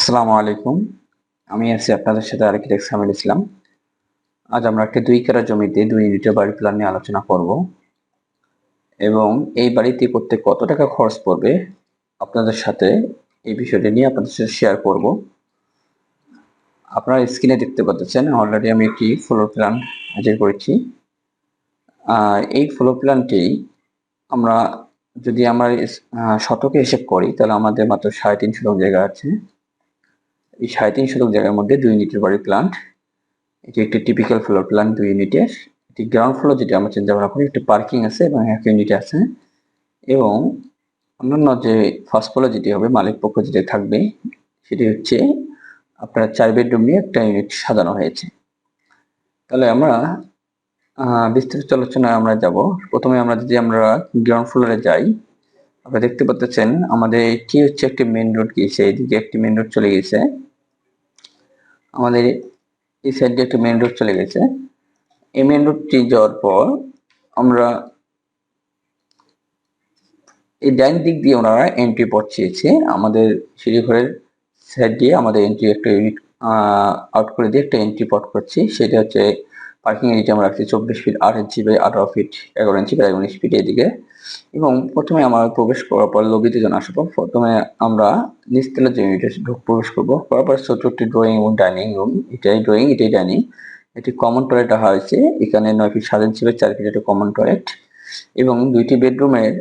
আসসালামু আলাইকুম। আমি আছি আপনাদের সাথে আর্কিটেক্ট সামিল ইসলাম। আজ আমরা একটি দুই কারা জমিতে দুই ইউনিটের বাড়ি প্ল্যান নিয়ে আলোচনা করব। এবং এই বাড়িতে করতে কত টাকা খরচ পড়বে আপনাদের সাথে এই বিষয়টি নিয়ে আপনাদের সাথে শেয়ার করব। আপনারা স্ক্রিনে দেখতে পাচ্ছেন অলরেডি আমি একটি ফ্লোর প্ল্যান হাজির করেছি। এই ফ্লোর প্ল্যানটি আমরা যদি আমরা শতকে হিসেব করি, তাহলে আমাদের মাত্র সাড়ে তিনশো জায়গা আছে। এই সাড়ে তিন শতক জায়গার মধ্যে দুই ইউনিটের বাড়ি প্লান্ট এটি একটি টিপিক্যাল ফ্লোর প্ল্যান দুই ইউনিটের এটি গ্রাউন্ড ফ্লোর যেটি আমরা চিন্তা ভাবনা করি একটি পার্কিং আছে এবং এক ইউনিট আছে। এবং অন্যান্য যে ফার্স্ট ফ্লোর যেটি হবে মালিক পক্ষ যেটি থাকবে সেটি হচ্ছে আপনার চার বেডরুম নিয়ে একটা ইউনিট সাজানো হয়েছে। তাহলে আমরা আহ, বিস্তারিত আলোচনায় আমরা যাব। প্রথমে আমরা যদি আমরা গ্রাউন্ড ফ্লোরে যাই আপনারা দেখতে পাচ্ছেন আমাদের এটি হচ্ছে একটি মেন রোড গিয়েছে এইদিকে একটি মেন রোড চলে গেছে আমাদের এই সাইড একটা মেন রোড চলে গেছে। এই মেন রোডটি যাওয়ার পর আমরা এই ডাইন দিক দিয়ে ওনারা এন্ট্রি পথ চেয়েছে। আমাদের সিঁড়িঘরের সাইড দিয়ে আমাদের এন্ট্রি একটা আউট করে দিয়ে একটা এন্ট্রি পট করছি। সেটা হচ্ছে পার্কিং এরিয়া আমরা রাখছি চব্বিশ ফিট আট ইঞ্চি বাই আঠারো ফিট এগারো ইঞ্চি বাই উনিশ ফিট এদিকে এবং প্রথমে আমার প্রবেশ করার পর লবিতে যখন পর প্রথমে আমরা নিচতলা যে ঢুক প্রবেশ করব, করার পর ছোট একটি ড্রয়িং এবং ডাইনিং রুম এটাই ড্রয়িং এটাই ডাইনিং এটি কমন টয়লেট রাখা হয়েছে, এখানে নয় ফিট সাত ইঞ্চি বাই চার ফিট একটা কমন টয়লেট এবং দুইটি বেডরুমের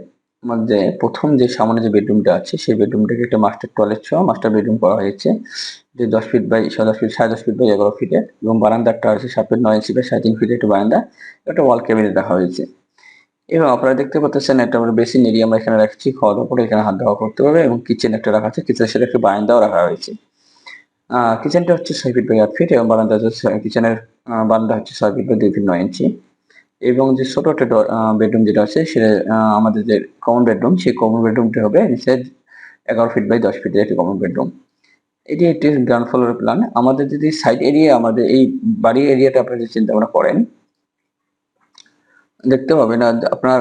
মধ্যে প্রথম যে সামনে যে বেডরুমটা আছে, সেই বেডরুমটাকে একটা মাস্টার টয়লেট সহ মাস্টার বেডরুম করা হয়েছে। যে দশ ফিট বাই সাড়ে দশ ফিট সাড়ে দশ ফিট বাই এগারো ফিটের এবং বারান্দাটা আছে সাত ফিট নয় ইঞ্চি বাই সাড়ে তিন ফিটের একটা বারান্দা। একটা ওয়াল ক্যাবিনেট রাখা হয়েছে। এবং আপনারা দেখতে পাচ্ছেন একটা আমরা বেসিন এরিয়া আমরা এখানে রাখছি, খাওয়া দাওয়া করে এখানে হাত দেওয়া করতে পারবে এবং কিচেন একটা রাখা আছে কিচেনের সাথে একটা বারান্দাও রাখা হয়েছে। কিচেনটা হচ্ছে ছয় ফিট বাই আট ফিট এবং বারান্দা হচ্ছে কিচেনের বারান্দা হচ্ছে ছয় ফিট বাই দুই ফিট নয় ইঞ্চি এবং যে ছোট একটা বেডরুম যেটা আছে, সেটা আমাদের যে কমন বেডরুম সেই কমন বেডরুমটি হবে নিচে এগারো ফিট বাই দশ ফিটের একটি কমন বেডরুম এটি একটি গ্রাউন্ড ফ্লোরের প্ল্যান আমাদের যদি সাইড এরিয়া আমাদের এই বাড়ি এরিয়াটা আপনারা যদি চিন্তা ভাবনা করেন, দেখতে পাবেন আপনার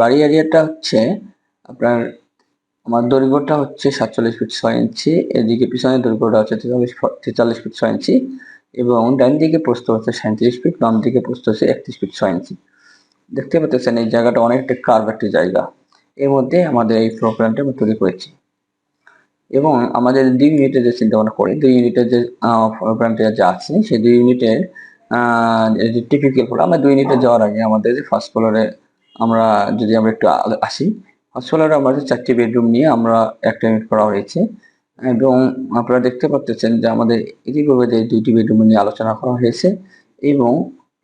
বাড়ি এরিয়াটা হচ্ছে, আপনার, আমার দৈর্ঘ্যটা হচ্ছে সাতচল্লিশ ফিট ছয় ইঞ্চি এদিকে পিছনের দৈর্ঘ্যটা হচ্ছে তেতাল্লিশ তেতাল্লিশ ফিট ছয় ইঞ্চি এবং ডান দিকে প্রস্থ হচ্ছে সাঁত্রিশ ফিট বাম দিকে প্রস্থ হচ্ছে একত্রিশ ফিট ছয় ইঞ্চি দেখতে পাচ্ছেন এই জায়গাটা অনেকটা কার্ভ একটি জায়গা। এর মধ্যে আমাদের এই ফ্লোর প্ল্যানটা আমরা তৈরি করেছি। এবং আমাদের দুই ইউনিটের যে চিন্তা ভাবনা করি, দুই ইউনিটের যে ফ্লোর প্ল্যানটা যা আছে, সেই দুই ইউনিটের যে টিপিক্যাল ফ্লোর আমরা দুই ইউনিটে যাওয়ার আগে আমাদের যে ফার্স্ট ফ্লোরে আমরা যদি আমরা একটু আসি ফার্স্ট ফ্লোরে আমাদের চারটি বেডরুম নিয়ে আমরা একটা ইউনিট করা হয়েছে। এবং আপনারা দেখতে পাচ্ছেন যে আমাদের ইতিপূর্বে যে দুইটি বেডরুম নিয়ে আলোচনা করা হয়েছে এবং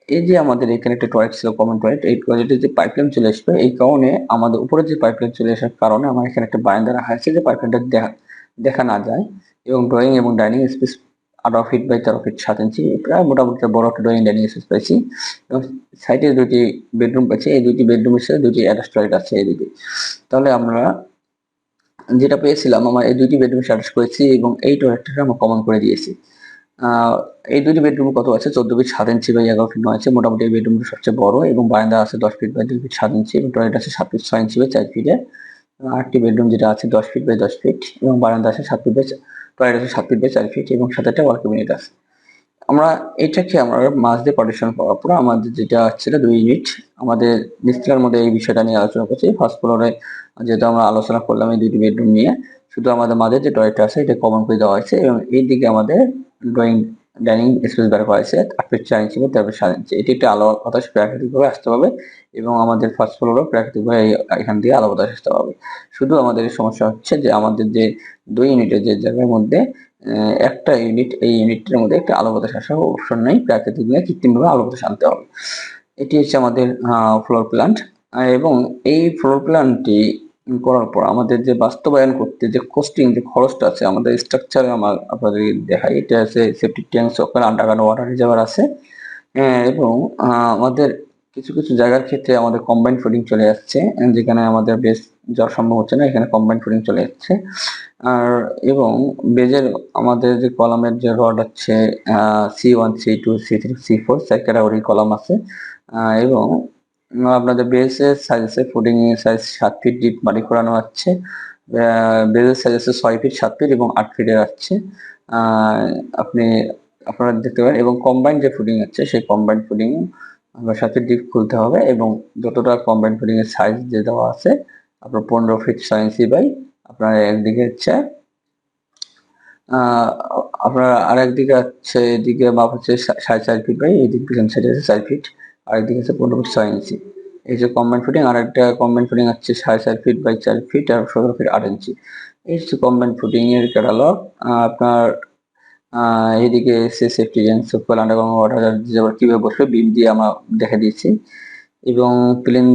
এই যে আমাদের এখানে একটা টয়লেট ছিল কমন টয়লেট এই টয়লেটে যে পাইপলাইন চলে আসবে, এই কারণে আমাদের উপরে যে পাইপলাইন চলে আসার কারণে আমার এখানে একটা বারান্দা রাখা আছে যে পাইপলাইনটা দেখা দেখা না যায় এবং ড্রয়িং এবং ডাইনিং স্পেস আঠারো ফিট বাই তেরো ফিট সাত ইঞ্চি প্রায় মোটামুটি বড় একটা ড্রয়িং ডাইনিং স্পেস পাইছি এবং সাইডে দুটি বেডরুম পাচ্ছি এই দুটি বেডরুমের সাথে দুটি অ্যাটাচ টয়লেট আছে এই দুটি তাহলে আমরা যেটা পেয়েছিলাম, আমার এই দুইটি বেডরুম অ্যাটাচ করেছি এবং এই টয়লেটটা আমরা কমন করে দিয়েছি। এই দুটি বেডরুম কত আছে? চোদ্দ ফিট সাত ইঞ্চি বাই এগারো ফিট নয় আছে মোটামুটি এই বেডরুমটা সবচেয়ে বড় এবং বারান্দা আছে দশ ফিট বাই দুই ফিট সাত ইঞ্চি এবং টয়লেট আছে সাত ফিট ছয় ইঞ্চি বাই চার ফিটে আটটি বেডরুম যেটা আছে দশ ফিট বাই দশ ফিট এবং বারান্দা আছে সাত ফিট বাই টয়লেট আছে সাত ফিট বাই চার ফিট এবং সাথে একটা ওয়ার্ক ইউনিট আছে। আমরা এটাকে আমরা মাছ দিয়ে পার্টিশন করার পর আমাদের যেটা ছিল দুই ইউনিট আমাদের নিচতলার মধ্যে এই বিষয়টা নিয়ে আলোচনা করছি। ফার্স্ট ফ্লোরে যেহেতু আমরা আলোচনা করলাম এই দুটি বেডরুম নিয়ে, শুধু আমাদের মাঝে যে টয়লেট আছে এটা কমন করে দেওয়া হয়েছে এবং এই দিকে আমাদের ড্রয়িং ডাইনিং স্পেস বের করা হয়েছে। আট ফিট চার ইঞ্চি বা সাত ইঞ্চি এটি একটি আলো বাতাস প্রাকৃতিকভাবে আসতে হবে এবং আমাদের ফার্স্ট ফ্লোরও প্রাকৃতিকভাবে এখান দিয়ে আলো বাতাস আসতে হবে শুধু আমাদের সমস্যা হচ্ছে যে আমাদের যে দুই ইউনিটের যে জায়গার মধ্যে একটা ইউনিট এই ইউনিটের মধ্যে একটা আলো বাতাস আসার অপশন নেই। প্রাকৃতিক নিয়ে কৃত্রিমভাবে আলো বাতাস আনতে হবে। এটি হচ্ছে আমাদের ফ্লোর প্ল্যান্ট এবং এই ফ্লোর প্ল্যানটি করার পর আমাদের যে বাস্তবায়ন করতে যে কস্টিং যে খরচটা আছে আমাদের স্ট্রাকচারে আমার আপনাদের দেখাই। এটা আছে সেফটি ট্যাঙ্ক ওখানে আন্ডারগ্রাউন্ড ওয়াটার রিজার্ভার আছে। এবং আমাদের কিছু কিছু জায়গার ক্ষেত্রে আমাদের কম্বাইন ফুডিং চলে আহ, যেখানে আমাদের বেশ যাওয়া সম্ভব হচ্ছে না, এখানে কম্বাইন্ড ফুডিং চলে যাচ্ছে। আর এবং বেজের আমাদের যে কলামের যে রড আছে C one C two C three C four চার ক্যাটাগরি কলাম আছে। এবং আপনাদের বেসের সাইজ ফুডিং সাইজ সাত ফিট ডিপ বাড়ি করানো আছে। বেজের সাইজ আছে ছয় ফিট সাত ফিট এবং আট ফিটের আছে। আপনি, আপনারা দেখতে পারেন, এবং কম্বাইন্ড যে ফুডিং আছে, সেই কম্বাইন ফুডিং সাথে ডিপ খুলতে হবে এবং যতটা কম্বাইন ফুডিং এর সাইজ যে দেওয়া আছে আপনার পনেরো ফিট ছয় ইঞ্চি বাই আপনার একদিকে হচ্ছে আপনার আরেকদিকে হচ্ছে এদিকে মাপ হচ্ছে সাড়ে চার ফিট বাই এদিক পিছন সাইডে আছে চার ফিট আরেকদিকে আছে পনেরো ফিট ছয় ইঞ্চি এই যে কম্বাইন ফুটিং আর একটা কম্বাইন ফুটিং হচ্ছে সাড়ে চার ফিট বাই চার ফিট আর সতেরো ফিট আট ইঞ্চি এই হচ্ছে কম্বাইন ফুটিং এর ক্যাটালগ আপনার এদিকে এসে safety zen super underground water কীভাবে বসবে বিম দিয়ে আমরা দেখে দিয়েছি। এবং প্লেন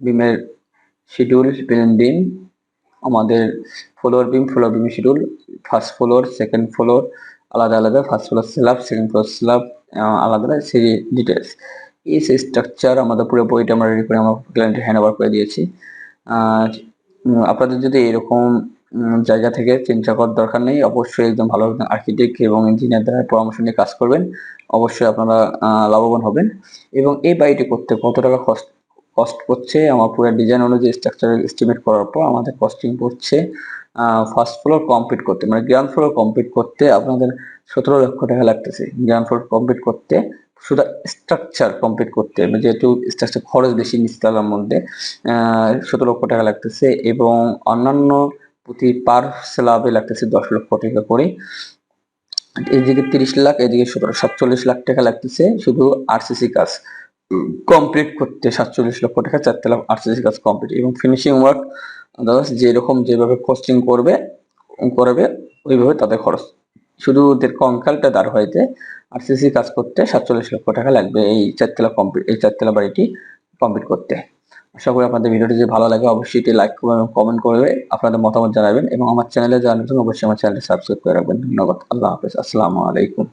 বিমের শিডিউল বিম আমাদের floor beam floor beam schedule first floor second floor আলাদা আলাদা first floor slab second floor slab আলাদা আলাদা সেই ডিটেলস এই সেই স্ট্রাকচার আমাদের পুরো বইটা আমরা রেডি করে আমরা ক্লায়েন্টে হ্যান্ড ওভার করে দিয়েছি। আপনাদের যদি এরকম জায়গা থেকে চিন্তা করার দরকার নেই, অবশ্যই একদম ভালো একজন আর্কিটেক্ট এবং ইঞ্জিনিয়ার দ্বারা পরামর্শ নিয়ে কাজ করবেন। অবশ্যই আপনারা লাভবান হবেন। এবং এই বাড়িটি করতে কত টাকা কস্ট কস্ট পড়ছে, আমার পুরো ডিজাইন অনুযায়ী স্ট্রাকচার এস্টিমেট করার পর আমাদের কস্টিং পড়ছে ফার্স্ট ফ্লোর কমপ্লিট করতে মানে গ্রাউন্ড ফ্লোর কমপ্লিট করতে আপনাদের সতেরো লক্ষ টাকা লাগতেছে। গ্রাউন্ড ফ্লোর কমপ্লিট করতে, শুধু স্ট্রাকচার কমপ্লিট করতে মানে যেহেতু স্ট্রাকচার খরচ বেশি নিচতলার মধ্যে সতেরো লক্ষ টাকা লাগতেছে এবং অন্যান্য প্রতি পার স্ল্যাবে লাগতেছে দশ লক্ষ টাকা করে। এদিকে তিরিশ লাখ, এদিকে সতেরো, সাতচল্লিশ লাখ টাকা লাগতেছে শুধু আরসিসি কাজ। কমপ্লিট করতে সাতচল্লিশ লক্ষ টাকা লাখ আরসিসি কাজ কমপ্লিট এবং ফিনিশিং ওয়ার্ক দাদা যেরকম যেভাবে কস্টিং করবে করবে, ওইভাবে তাদের খরচ। শুধু ওদের কঙ্কালটা দাঁড় হইতে আরসিসি কাজ করতে সাতচল্লিশ লক্ষ টাকা লাগবে এই চারতলা কমপ্লিট এই চারতলা বাড়িটি কমপ্লিট করতে। আশা করি আপনাদের ভিডিওটি যদি ভালো লাগে, অবশ্যই এটি লাইক করবেন এবং কমেন্ট করবে, আপনাদের মতামত জানাবেন এবং আমার চ্যানেলে জানার জন্য অবশ্যই আমার চ্যানেলটি সাবস্ক্রাইব করে রাখবেন। ধন্যবাদ, আল্লাহ হাফেজ, আসসালামু আলাইকুম।